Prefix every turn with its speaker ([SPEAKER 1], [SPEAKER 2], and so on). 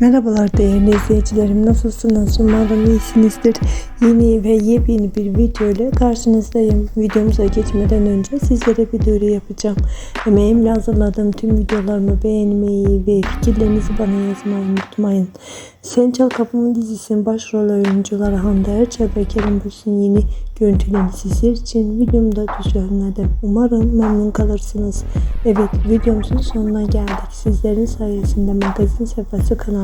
[SPEAKER 1] Merhabalar değerli izleyicilerim. Nasılsınız? Umarım iyisinizdir. Yeni ve yepyeni bir video ile karşınızdayım. Videomuza geçmeden önce sizlere bir duyuru yapacağım. Emeğimle hazırladığım tüm videolarımı beğenmeyi ve fikirlerinizi bana yazmayı unutmayın. Sen Çal Kapımı dizisinin başrol oyuncuları Hande Erçel ve Kerem Bürsin yeni görüntülerini sizler için videomda düzenledim. Umarım memnun kalırsınız. Evet videomuzun sonuna geldik. Sizlerin sayesinde magazin sayfası kanalı